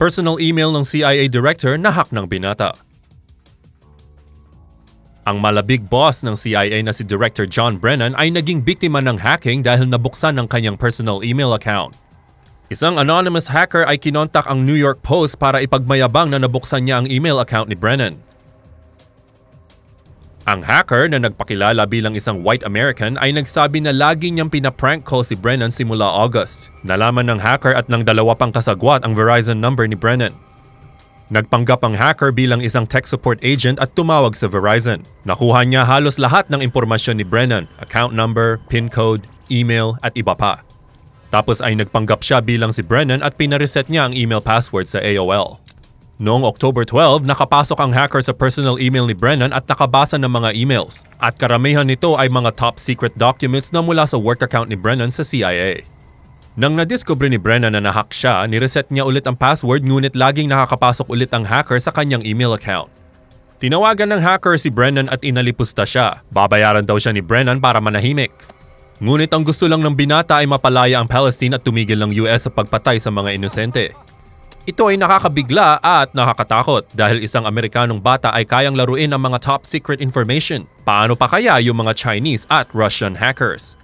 Personal email ng CIA director na hack ng binata. Ang malabig boss ng CIA na si Director John Brennan ay naging biktima ng hacking dahil nabuksan ng kanyang personal email account. Isang anonymous hacker ay kinontak ang New York Post para ipagmayabang na nabuksan niya ang email account ni Brennan. Ang hacker na nagpakilala bilang isang white American ay nagsabi na lagi niyang pinaprank call si Brennan simula August. Nalaman ng hacker at ng dalawa pang kasagwat ang Verizon number ni Brennan. Nagpanggap ang hacker bilang isang tech support agent at tumawag sa Verizon. Nakuha niya halos lahat ng impormasyon ni Brennan, account number, PIN code, email at iba pa. Tapos ay nagpanggap siya bilang si Brennan at pinareset niya ang email password sa AOL. Noong October 12, nakapasok ang hacker sa personal email ni Brennan at nakabasa ng mga emails. At karamihan nito ay mga top secret documents na mula sa work account ni Brennan sa CIA. Nang nadiskubre ni Brennan na nahack siya, nireset niya ulit ang password ngunit laging nakakapasok ulit ang hacker sa kanyang email account. Tinawagan ng hacker si Brennan at inalipusta siya. Babayaran daw siya ni Brennan para manahimik. Ngunit ang gusto lang ng binata ay mapalaya ang Palestine at tumigil ng US sa pagpatay sa mga inosente. Ito ay nakakabigla at nakakatakot dahil isang Amerikanong bata ay kayang laruin ang mga top secret information. Paano pa kaya yung mga Chinese at Russian hackers?